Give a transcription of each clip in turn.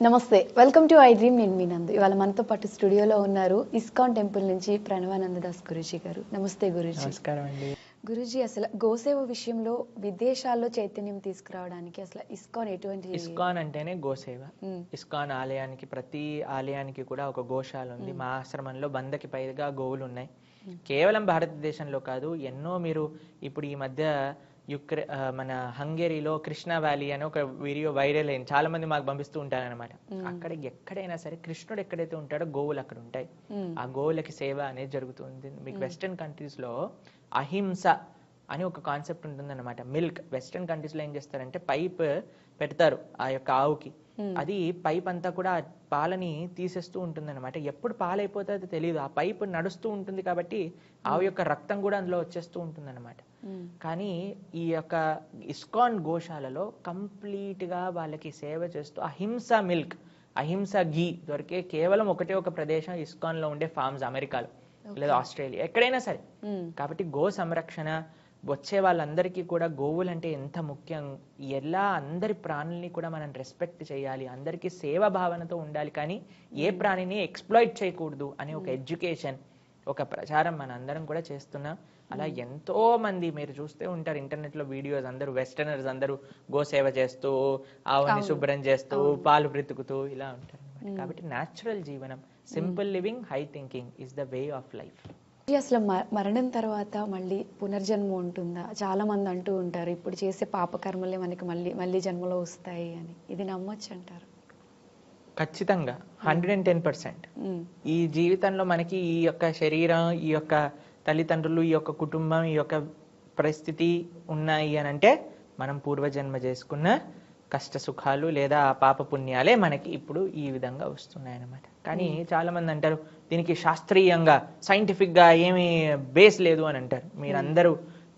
నమస్తే welcome to I dream నేను మీ నందు. ఇవాళ మనతో పాటు స్టూడియోలో ఉన్నారు ఇస్కాన్ టెంపుల్ నుంచి ప్రణవానంద దాస్ గురూజీ గారు. నమస్తే గురూజీ. నమస్కారం అండి. గురూజీ అసలు గోసేవ విషయంలో విదేశాల్లో చైతన్యం తీసుకురావడానికి అసలు ఇస్కాన్ ఎటువంటి ఇస్కాన్ అంటేనే గోసేవ. ఇస్కాన్ ఆలయానికి ప్రతి ఆలయానికి కూడా ఒక గోశాల ఉంది. మా ఆశ్రమంలో వందకి పైగా గోవులు ఉన్నాయి కేవలం భారతదేశంలో కాదు ఎన్నో మీరు ఇప్పుడు ఈ మధ్య యుక్రె మన హంగేరీలో కృష్ణా వ్యాలీ అని ఒక వీడియో వైరల్ అయింది. చాలా మంది మాకు పంపిస్తూ ఉంటారనమాట అక్కడ ఎక్కడైనా సరే కృష్ణుడు ఎక్కడైతే ఉంటాడో గోవులు అక్కడ ఉంటాయి. ఆ గోవులకి సేవ అనేది జరుగుతుంది. మీకు వెస్టర్న్ కంట్రీస్లో అహింస అని ఒక కాన్సెప్ట్ ఉంటుందన్నమాట. మిల్క్. వెస్టర్న్ కంట్రీస్లో ఏం చేస్తారంటే పైప్ పెడతారు ఆ యొక్క ఆవుకి. అది పైప్ అంతా కూడా పాలని తీసేస్తూ ఉంటుందన్నమాట. ఎప్పుడు పాలైపోతుందో తెలియదు ఆ పైప్ నడుస్తూ ఉంటుంది కాబట్టి ఆవు యొక్క రక్తం కూడా అందులో వచ్చేస్తూ ఉంటుందన్నమాట. మ్మ్. కానీ ఈ యొక్క ఇస్కాన్ గోశాలలో కంప్లీట్గా వాళ్ళకి సేవ చేస్తూ అహింస మిల్క్ అహింస ఘీ దొరికే కేవలం ఒకటే ఒక ప్రదేశం ఇస్కాన్లో ఉండే ఫార్మ్స్ అమెరికాలో లేదా ఆస్ట్రేలియా ఎక్కడైనా సరే. మ్మ్. కాబట్టి గో సంరక్షణ వచ్చే వాళ్ళందరికీ కూడా గోవులు అంటే ఎంత ముఖ్యం? ఎలా అందరి ప్రాణుల్ని కూడా మనం రెస్పెక్ట్ చేయాలి? అందరికీ సేవ భావనతో ఉండాలి కానీ ఏ ప్రాణిని ఎక్స్ప్లాయిట్ చేయకూడదు అనే ఒక ఎడ్యుకేషన్ ఒక ప్రచారం మన అందరం కూడా చేస్తున్నాం అలా ఎంతో మంది మీరు చూస్తే ఉంటారు ఇంటర్నెట్లో వీడియోస్ అందరూ వెస్టర్నర్స్ అందరూ గోసేవ చేస్తూ ఆవుని శుభ్రం చేస్తూ పాలు బ్రతుకుతూ ఇలా ఉంటారు. కాబట్టి న్యాచురల్ జీవనం simple living high thinking is the way of life అసలు మరణం తర్వాత మళ్ళీ పునర్జన్మ ఉంటుందా? చాలా మంది అంటూ ఉంటారు ఇప్పుడు చేసే పాపకర్మలే మనకి మళ్ళీ మళ్ళీ జన్మలో వస్తాయి అని. ఇది నమ్మొచ్చు అంటారు? ఖచ్చితంగా హండ్రెడ్ అండ్ టెన్ పర్సెంట్. ఈ జీవితంలో మనకి ఈ యొక్క శరీరం ఈ యొక్క తల్లిదండ్రులు ఈ యొక్క కుటుంబం ఈ యొక్క పరిస్థితి ఉన్నాయి అని అంటే మనం పూర్వజన్మ చేసుకున్న కష్ట సుఖాలు లేదా ఆ పాప పుణ్యాలే మనకి ఇప్పుడు ఈ విధంగా వస్తున్నాయి అన్నమాట కానీ చాలా మంది అంటారు దీనికి శాస్త్రీయంగా సైంటిఫిక్గా ఏమీ బేస్ లేదు అని అంటారు. మీరందరూ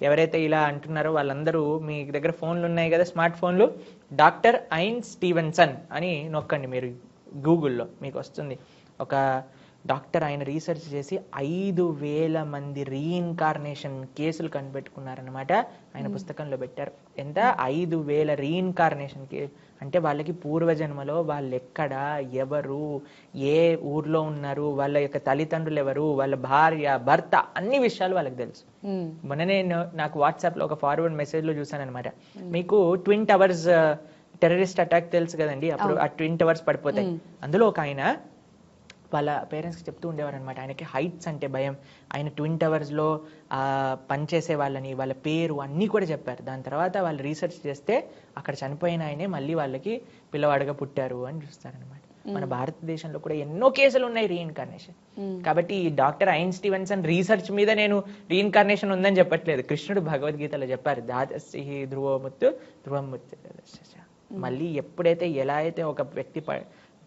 ఎవరైతే ఇలా అంటున్నారో వాళ్ళందరూ మీ దగ్గర ఫోన్లు ఉన్నాయి కదా స్మార్ట్ ఫోన్లు డాక్టర్ ఐన్ స్టీవెన్సన్ అని నొక్కండి మీరు గూగుల్లో మీకు వస్తుంది. ఒక డాక్టర్ ఆయన రీసెర్చ్ చేసి ఐదు వేల మంది రీఇన్కార్నేషన్ కేసులు కనిపెట్టుకున్నారనమాట ఆయన పుస్తకంలో పెట్టారు. ఎంత? ఐదు వేల రీఇన్కార్నేషన్ కే అంటే వాళ్ళకి పూర్వజన్మలో వాళ్ళు ఎక్కడ ఎవరు ఏ ఊర్లో ఉన్నారు వాళ్ళ యొక్క తల్లిదండ్రులు ఎవరు వాళ్ళ భార్య భర్త అన్ని విషయాలు వాళ్ళకి తెలుసు. మొన్న నేను నాకు వాట్సాప్లో ఒక ఫార్వర్డ్ మెసేజ్లో చూసాను అనమాట మీకు ట్విన్ టవర్స్ టెర్రరిస్ట్ అటాక్ తెలుసు కదండి? అప్పుడు ఆ ట్విన్ టవర్స్ పడిపోతాయి. అందులో ఒక ఆయన వాళ్ళ పేరెంట్స్కి చెప్తూ ఉండేవారు అనమాట ఆయనకి హైట్స్ అంటే భయం. ఆయన ట్విన్ టవర్స్లో పనిచేసే వాళ్ళని వాళ్ళ పేరు అన్నీ కూడా చెప్పారు. దాని తర్వాత వాళ్ళు రీసెర్చ్ చేస్తే అక్కడ చనిపోయిన ఆయనే మళ్ళీ వాళ్ళకి పిల్లవాడుగా పుట్టారు అని చూస్తారనమాట మన భారతదేశంలో కూడా ఎన్నో కేసులు ఉన్నాయి రీఇన్కార్నేషన్. కాబట్టి ఈ డాక్టర్ ఐన్ స్టీవెన్సన్ రీసెర్చ్ మీద నేను రీఇన్కార్నేషన్ ఉందని చెప్పట్లేదు. కృష్ణుడు భగవద్గీతలో చెప్పారు దాదసి ధ్రువముత్తు ధ్రువముత్తు మళ్ళీ ఎప్పుడైతే ఎలా అయితే ఒక వ్యక్తి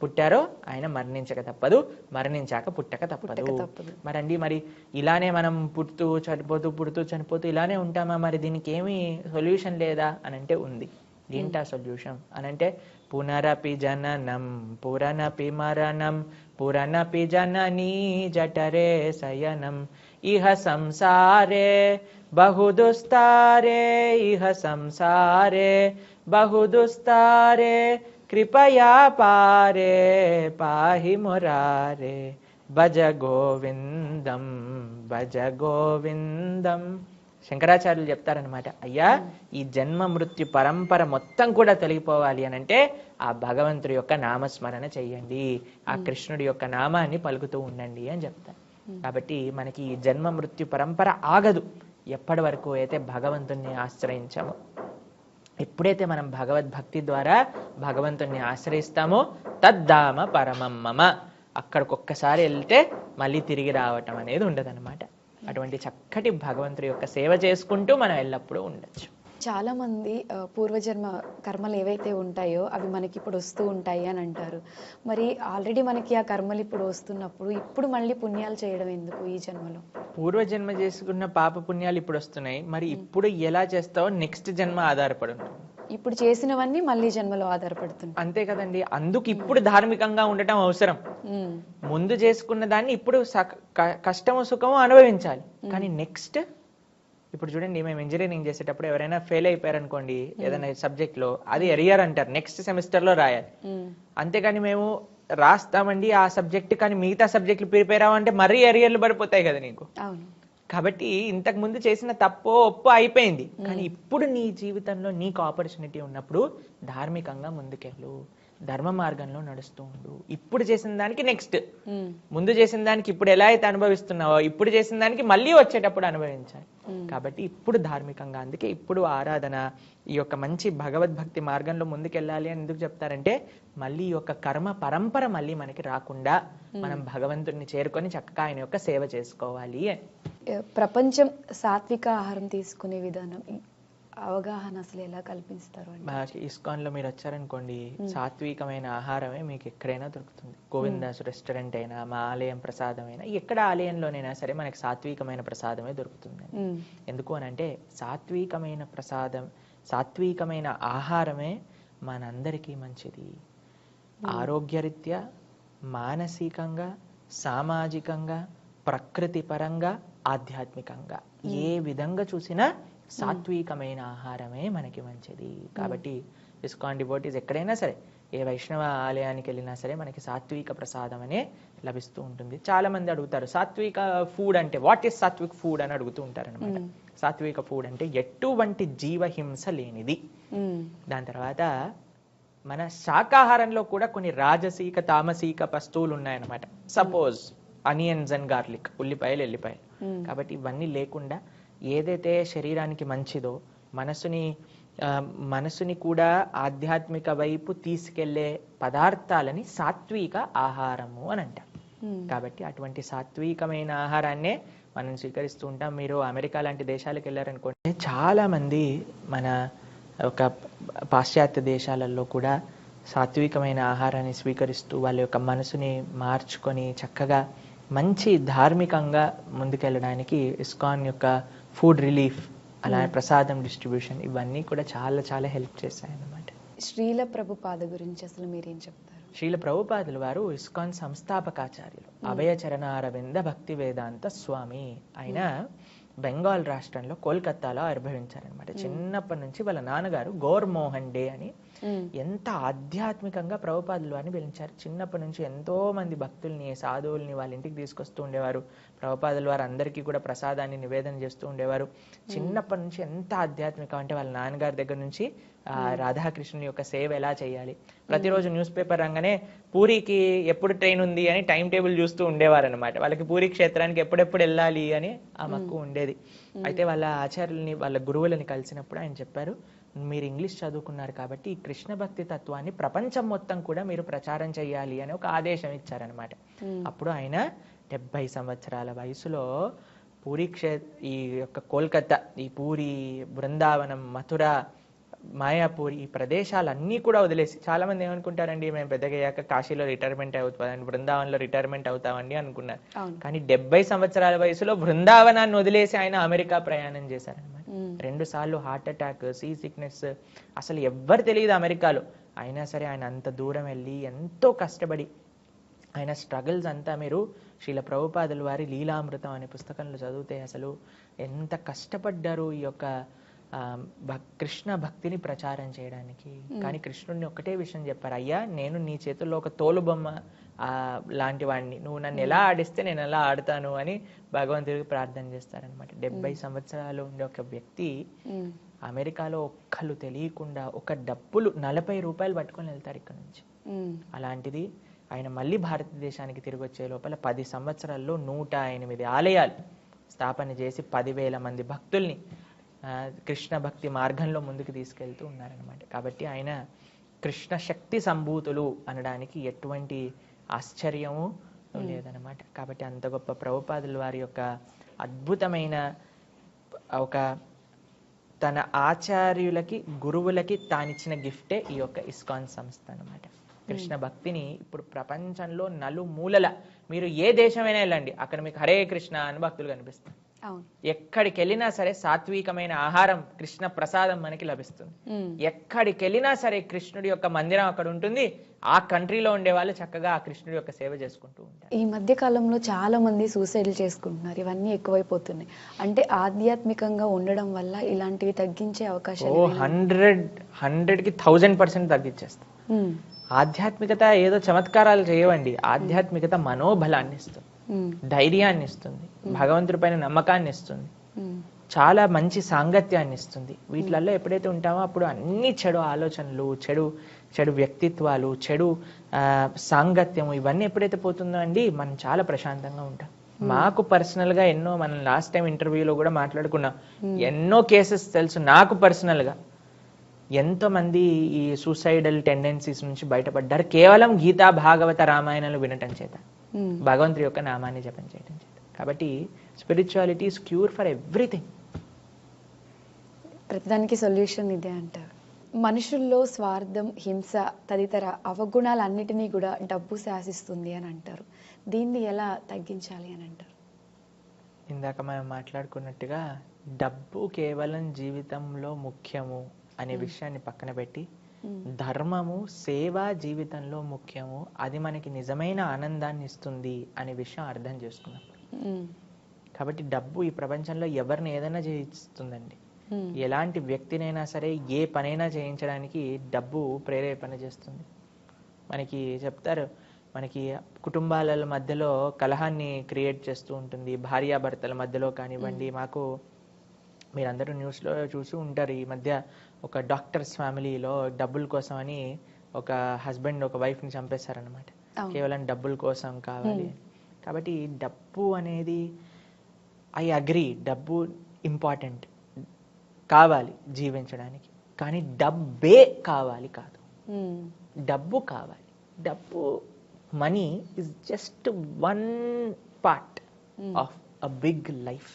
పుట్టారో ఆయన మరణించక తప్పదు మరణించాక పుట్టక తప్పదు. మరండి మరి ఇలానే మనం పుడుతూ చనిపోతూ పుడుతూ చనిపోతూ ఇలానే ఉంటామా? మరి దీనికి ఏమీ సొల్యూషన్ లేదా? అని అంటే ఉంది. ఏంటా సొల్యూషన్? అని అంటే పునరపి జననం పురనపి మరణం పురనపి జననీ జఠరే శయనం. ఇహ సంసారే బహుదుస్తారే ఇహ సంసారే బహుదుస్తారే కృపయా పారే పాహి మురారే. భజ గోవిందం భజ గోవిందం. శంకరాచార్యులు చెప్తారనమాట అయ్యా ఈ జన్మ మృత్యు పరంపర మొత్తం కూడా తొలగిపోవాలి అని అంటే ఆ భగవంతుడి యొక్క నామస్మరణ చెయ్యండి. ఆ కృష్ణుడి యొక్క నామాన్ని పలుకుతూ ఉండండి అని చెప్తారు. కాబట్టి మనకి ఈ జన్మ మృత్యు పరంపర ఆగదు. ఎప్పటి వరకు అయితే భగవంతుణ్ణి ఆశ్రయించామో. ఎప్పుడైతే మనం భగవద్భక్తి ద్వారా భగవంతుణ్ణి ఆశ్రయిస్తామో తద్దామ పరమం మమ. అక్కడికి ఒక్కసారి వెళ్తే మళ్ళీ తిరిగి రావటం అనేది ఉండదన్నమాట. అటువంటి చక్కటి భగవంతుడి యొక్క సేవ చేసుకుంటూ మనం ఎల్లప్పుడూ ఉండొచ్చు. చాలా మంది ఆ, పూర్వజన్మ కర్మలు ఏవైతే ఉంటాయో అవి మనకి ఇప్పుడు వస్తూ ఉంటాయి అని అంటారు. మరి ఆల్రెడీ మనకి ఆ కర్మలు ఇప్పుడు వస్తున్నప్పుడు ఇప్పుడు మళ్ళీ పుణ్యాలు చేయడం ఎందుకు ఈ జన్మలో? పూర్వజన్మ చేసుకున్న పాప పుణ్యాలు ఇప్పుడు వస్తున్నాయి. మరి ఇప్పుడు ఎలా చేస్తావో నెక్స్ట్ జన్మ ఆధారపడి ఉంటుంది. ఇప్పుడు చేసినవన్నీ మళ్ళీ జన్మలో ఆధారపడుతుంటాయి. అంతే కదండి. అందుకు ఇప్పుడు ధార్మికంగా ఉండటం అవసరం. ముందు చేసుకున్న దాన్ని ఇప్పుడు కష్టము సుఖము అనుభవించాలి. కానీ నెక్స్ట్ ఇప్పుడు చూడండి మేము ఇంజనీరింగ్ చేసేటప్పుడు ఎవరైనా ఫెయిల్ అయిపోయారనుకోండి ఏదైనా సబ్జెక్ట్లో అది ఎరియర్ అంటారు నెక్స్ట్ సెమిస్టర్లో రాయాలి. అంతేకాని మేము రాస్తామండి ఆ సబ్జెక్ట్ కానీ మిగతా సబ్జెక్టులు ప్రిపేర్ అవ్వంటే మరీ ఎరియర్లు పడిపోతాయి కదా నీకు. కాబట్టి ఇంతకు ముందు చేసిన తప్పో ఒప్పో అయిపోయింది. కానీ ఇప్పుడు నీ జీవితంలో నీకు ఆపర్చునిటీ ఉన్నప్పుడు ధార్మికంగా ముందుకెళ్ళు. ధర్మ మార్గంలో నడుస్తూ ఉండు. ఇప్పుడు చేసిన దానికి నెక్స్ట్ ముందు చేసిన దానికి ఇప్పుడు ఎలా అయితే అనుభవిస్తున్నావో ఇప్పుడు చేసిన దానికి మళ్ళీ వచ్చేటప్పుడు అనుభవించాలి. కాబట్టి ఇప్పుడు ధార్మికంగా అందుకే ఇప్పుడు ఆరాధన ఈ యొక్క మంచి భగవద్భక్తి మార్గంలో ముందుకెళ్ళాలి అని ఎందుకు చెప్తారంటే మళ్ళీ ఈ యొక్క కర్మ పరంపర మళ్ళీ మనకి రాకుండా మనం భగవంతుడిని చేరుకొని చక్కగా ఆయన యొక్క సేవ చేసుకోవాలి అని. ప్రపంచం సాత్విక ఆహారం తీసుకునే విధానం అవగాహన అసలు ఎలా కల్పిస్తారు అండి మా ఇస్కాన్లో మీరు వచ్చారనుకోండి సాత్వికమైన ఆహారమే మీకు ఎక్కడైనా దొరుకుతుంది. గోవిందాస్ రెస్టారెంట్ అయినా మా ఆలయం ప్రసాదం అయినా ఎక్కడ ఆలయంలోనైనా సరే మనకి సాత్వికమైన ప్రసాదమే దొరుకుతుంది ఎందుకు అని అంటే సాత్వికమైన ప్రసాదం సాత్వికమైన ఆహారమే మనందరికీ మంచిది. ఆరోగ్యరీత్యా మానసికంగా సామాజికంగా ప్రకృతి పరంగా ఆధ్యాత్మికంగా. ఏ విధంగా చూసినా సాత్వికమైన ఆహారమే మనకి మంచిది. కాబట్టి ఇస్కాన్ డివోటీస్ ఎక్కడైనా సరే ఏ వైష్ణవ ఆలయానికి వెళ్ళినా సరే మనకి సాత్విక ప్రసాదం అనే లభిస్తూ ఉంటుంది. చాలా మంది అడుగుతారు సాత్విక ఫుడ్ అంటే వాట్ ఈస్ సాత్విక్ ఫుడ్ అని అడుగుతూ ఉంటారు అనమాట సాత్విక ఫుడ్ అంటే ఎటువంటి జీవహింస లేనిది. దాని తర్వాత మన శాకాహారంలో కూడా కొన్ని రాజసీక తామసీక వస్తువులు ఉన్నాయన్నమాట. సపోజ్ అనియన్స్ అండ్ గార్లిక్ ఉల్లిపాయలు ఎల్లిపాయలు. కాబట్టి ఇవన్నీ లేకుండా ఏదైతే శరీరానికి మంచిదో మనసుని మనసుని కూడా ఆధ్యాత్మిక వైపు తీసుకెళ్ళే పదార్థాలని సాత్విక ఆహారము అని అంటారు. కాబట్టి అటువంటి సాత్వికమైన ఆహారాన్నే మనం స్వీకరిస్తూ ఉంటాం. మీరు అమెరికా లాంటి దేశాలకు వెళ్ళారనుకోండి చాలా మంది మన ఒక పాశ్చాత్య దేశాలలో కూడా సాత్వికమైన ఆహారాన్ని స్వీకరిస్తూ వాళ్ళ యొక్క మనసుని మార్చుకొని చక్కగా మంచి ధార్మికంగా ముందుకెళ్ళడానికి ఇస్కాన్ యొక్క ఫుడ్ రిలీఫ్ అలా ప్రసాదం డిస్ట్రిబ్యూషన్ ఇవన్నీ కూడా చాలా చాలా హెల్ప్ చేశాయి అన్నమాట శ్రీల ప్రభుపాద గురించి అసలు మీరేం చెప్తారు? శ్రీల ప్రభుపాదులు వారు ఇస్కాన్ సంస్థాపకాచార్యులు. అభయ చరణ అరవింద భక్తి వేదాంత స్వామి ఆయన బెంగాల్ రాష్ట్రంలో కోల్కత్తాలో ఆవిర్భవించారనమాట చిన్నప్పటి నుంచి వాళ్ళ నాన్నగారు గౌర్ మోహన్ డే అని ఎంత ఆధ్యాత్మికంగా ప్రభుపాదులు వారిని పిలిచారు. చిన్నప్పటి నుంచి ఎంతో మంది భక్తుల్ని సాధువుల్ని వాళ్ళ ఇంటికి తీసుకొస్తూ ఉండేవారు. ప్రభుపాదులు వారు అందరికీ కూడా ప్రసాదాన్ని నివేదన చేస్తూ ఉండేవారు. చిన్నప్పటి నుంచి ఎంత ఆధ్యాత్మికం అంటే వాళ్ళ నాన్నగారి దగ్గర నుంచి ఆ రాధాకృష్ణుని యొక్క సేవ ఎలా చేయాలి? ప్రతిరోజు న్యూస్ పేపర్ రంగానే పూరికి ఎప్పుడు ట్రైన్ ఉంది అని టైం టేబుల్ చూస్తూ ఉండేవారు అనమాట వాళ్ళకి పూరి క్షేత్రానికి ఎప్పుడెప్పుడు వెళ్ళాలి అని ఆ మక్కువ ఉండేది. అయితే వాళ్ళ ఆచార్యుల్ని వాళ్ళ గురువులని కలిసినప్పుడు ఆయన చెప్పారు మీరు ఇంగ్లీష్ చదువుకున్నారు కాబట్టి ఈ కృష్ణ భక్తి తత్వాన్ని ప్రపంచం మొత్తం కూడా మీరు ప్రచారం చేయాలి అని ఒక ఆదేశం ఇచ్చారనమాట అప్పుడు ఆయన డెబ్బై సంవత్సరాల వయసులో పూరి క్షే ఈ యొక్క కోల్కతా ఈ పూరి బృందావనం మథుర మాయాపూర్ ఈ ప్రదేశాలన్నీ కూడా వదిలేసి చాలా మంది ఏమనుకుంటారండి మేము పెద్దగా అయ్యాక కాశీలో రిటైర్మెంట్ అవుతామండి బృందావనంలో రిటైర్మెంట్ అవుతామండి అనుకున్నారు. కానీ డెబ్బై సంవత్సరాల వయసులో బృందావనాన్ని వదిలేసి ఆయన అమెరికా ప్రయాణం చేశారనమాట రెండు సార్లు హార్ట్ అటాక్ సీ సిక్నెస్ అసలు ఎవ్వరు తెలియదు అమెరికాలో. అయినా సరే ఆయన అంత దూరం వెళ్ళి ఎంతో కష్టపడి ఆయన స్ట్రగుల్స్ అంతా మీరు శ్రీల ప్రభుపాదుల వారి లీలామృతం అనే పుస్తకంలో చదివితే అసలు ఎంత కష్టపడ్డారు ఈ యొక్క కృష్ణ భక్తిని ప్రచారం చేయడానికి. కానీ కృష్ణుడిని ఒకటే విషయం చెప్పారు అయ్యా నేను నీ చేతుల్లో ఒక తోలు బొమ్మ ఆ, లాంటి వాడిని. నువ్వు నన్ను ఎలా ఆడిస్తే నేను ఎలా ఆడతాను అని భగవంతుడికి ప్రార్థన చేస్తారనమాట డెబ్బై సంవత్సరాలు ఉండే ఒక వ్యక్తి అమెరికాలో ఒక్కళ్ళు తెలియకుండా ఒక డబ్బులు నలభై రూపాయలు పట్టుకొని వెళ్తారు ఇక్కడ నుంచి. అలాంటిది ఆయన మళ్ళీ భారతదేశానికి తిరిగి వచ్చే లోపల పది సంవత్సరాల్లో నూట ఎనిమిది ఆలయాలు స్థాపన చేసి పదివేల మంది భక్తుల్ని కృష్ణ భక్తి మార్గంలో ముందుకు తీసుకెళ్తూ ఉన్నారనమాట కాబట్టి ఆయన కృష్ణ శక్తి సంభూతులు అనడానికి ఎటువంటి ఆశ్చర్యము లేదనమాట కాబట్టి అంత గొప్ప ప్రభుపాదుల వారి యొక్క అద్భుతమైన ఒక తన ఆచార్యులకి గురువులకి తానిచ్చిన గిఫ్టే ఈ యొక్క ఇస్కాన్ సంస్థ అన్నమాట. కృష్ణ భక్తిని ఇప్పుడు ప్రపంచంలో నలుమూలల మీరు ఏ దేశమైనా వెళ్ళండి అక్కడ మీకు హరే కృష్ణ అని భక్తులు కనిపిస్తారు. ఎక్కడికి వెళ్ళినా సరే సాత్వికమైన ఆహారం కృష్ణ ప్రసాదం మనకి లభిస్తుంది. ఉమ్, ఎక్కడికి వెళ్ళినా సరే కృష్ణుడి యొక్క మందిరం అక్కడ ఉంటుంది ఆ కంట్రీలో ఉండే వాళ్ళు చక్కగా ఆ కృష్ణుడి యొక్క సేవ చేసుకుంటూ ఉంటారు. ఈ మధ్య కాలంలో చాలా మంది సూసైడ్లు చేసుకుంటున్నారు ఇవన్నీ ఎక్కువైపోతున్నాయి. అంటే ఆధ్యాత్మికంగా ఉండడం వల్ల ఇలాంటివి తగ్గించే ఏమైనా- హండ్రెడ్ హండ్రెడ్కి థౌజండ్ పర్సెంట్ తగ్గించేస్తాం. ఉమ్, ఆధ్యాత్మికత ఏదో చమత్కారాలు చేయవండి. ఆధ్యాత్మికత మనోబలాన్ని ఇస్తుంది. ధైర్యాన్ని ఇస్తుంది. భగవంతుడి పైన నమ్మకాన్ని ఇస్తుంది. చాలా మంచి సాంగత్యాన్ని ఇస్తుంది. వీటిలలో ఎప్పుడైతే ఉంటామో అప్పుడు అన్ని చెడు ఆలోచనలు చెడు చెడు వ్యక్తిత్వాలు చెడు సాంగత్యము ఇవన్నీ ఎప్పుడైతే పోతుందో అండి మనం చాలా ప్రశాంతంగా ఉంటాం. మాకు పర్సనల్గా ఎన్నో మనం లాస్ట్ టైం ఇంటర్వ్యూలో కూడా మాట్లాడుకున్నాం. ఎన్నో కేసెస్ తెలుసు నాకు పర్సనల్గా ఎంతో మంది ఈ సూసైడల్ టెండెన్సీస్ నుంచి బయటపడ్డారు? కేవలం గీతా భాగవత రామాయణాలు వినటం చేత. ఉమ్. భగవంతుడి యొక్క నామాన్ని జపం చేయడం చేత. కాబట్టి స్పిరిచువాలిటీ క్యూర్ ఫర్ ఎవ్రీథింగ్ ప్రతిదానికి సొల్యూషన్ ఇదే అంటారు. మనుషుల్లో స్వార్థం హింస తదితర అవగుణాలన్నిటినీ కూడా డబ్బు శాసిస్తుంది అని అంటారు. దీన్ని ఎలా తగ్గించాలి అని అంటారు? ఇందాక మనం మాట్లాడుకున్నట్టుగా డబ్బు కేవలం జీవితంలో ముఖ్యము. అనే విషయాన్ని పక్కన పెట్టి ధర్మము సేవ జీవితంలో ముఖ్యము అది మనకి నిజమైన ఆనందాన్ని ఇస్తుంది అనే విషయం అర్థం చేసుకున్నాం. కాబట్టి డబ్బు ఈ ప్రపంచంలో ఎవరిని ఏదైనా చేయిస్తుందండి. ఎలాంటి వ్యక్తినైనా సరే ఏ పనైనా చేయించడానికి డబ్బు ప్రేరేపణ చేస్తుంది. మనకి చెప్తారు మనకి కుటుంబాల మధ్యలో కలహాన్ని క్రియేట్ చేస్తూ ఉంటుంది. భార్యాభర్తల మధ్యలో కానివ్వండి మాకు మీరందరూ న్యూస్లో చూసి ఉంటారు ఈ మధ్య ఒక డాక్టర్స్ ఫ్యామిలీలో డబ్బుల కోసం అని ఒక హస్బెండ్ ఒక వైఫ్ని చంపేశారనమాట. కేవలం డబ్బుల కోసం కావాలి. కాబట్టి డబ్బు అనేది ఐ అగ్రి డబ్బు ఇంపార్టెంట్. కావాలి జీవించడానికి. కానీ డబ్బే కావాలి కాదు. డబ్బు కావాలి. డబ్బు money is just one part. Of a big life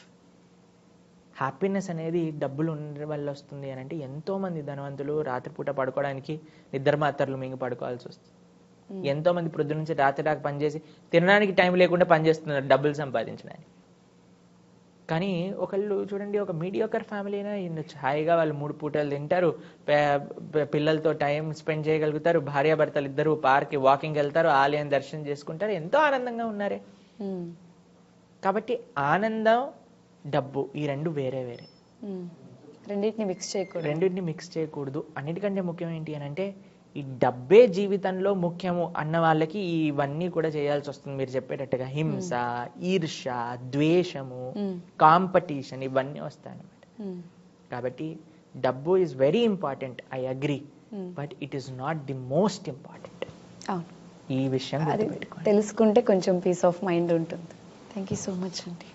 happiness అనేది డబ్బులు ఉండడం వల్ల వస్తుంది అని అంటే ఎంతో మంది ధనవంతులు రాత్రిపూట పడుకోవడానికి నిద్ర మాత్రలు మింగి పడుకోవాల్సి వస్తుంది. Hmm. ఎంతో మంది ప్రొద్దు నుంచి రాత్రి దాకా పనిచేసి తినడానికి టైం లేకుండా పనిచేస్తున్నారు డబ్బులు సంపాదించడానికి. కానీ ఒకళ్ళు చూడండి ఒక మీడియోకర్ ఫ్యామిలీ అయినా హాయిగా వాళ్ళు మూడు పూటలు తింటారు పిల్లలతో టైం స్పెండ్ చేయగలుగుతారు భార్యాభర్తలు ఇద్దరు పార్క్ వాకింగ్ వెళ్తారు ఆలయం దర్శనం చేసుకుంటారు ఎంతో ఆనందంగా ఉన్నారే. ఉమ్, కాబట్టి ఆనందం డబ్బు ఈ రెండు వేరే వేరే. రెండింటిని మిక్స్ చేయకూడదు. రెండింటిని మిక్స్ చేయకూడదు. అన్నిటికంటే ముఖ్యం ఏంటి అని అంటే ఈ డబ్బే జీవితంలో ముఖ్యము అన్న వాళ్ళకి ఇవన్నీ కూడా చేయాల్సి వస్తుంది. మీరు చెప్పేటట్టుగా హింస ఈర్ష ద్వేషము కాంపిటీషన్ ఇవన్నీ వస్తాయి అన్నమాట. ఉమ్, కాబట్టి డబ్బు is very important I agree. But it is not the most important ఈ విషయం తెలుసుకుంటే కొంచెం పీస్ ఆఫ్ మైండ్ ఉంటుంది. థ్యాంక్ యూ సో మచ్ అండి.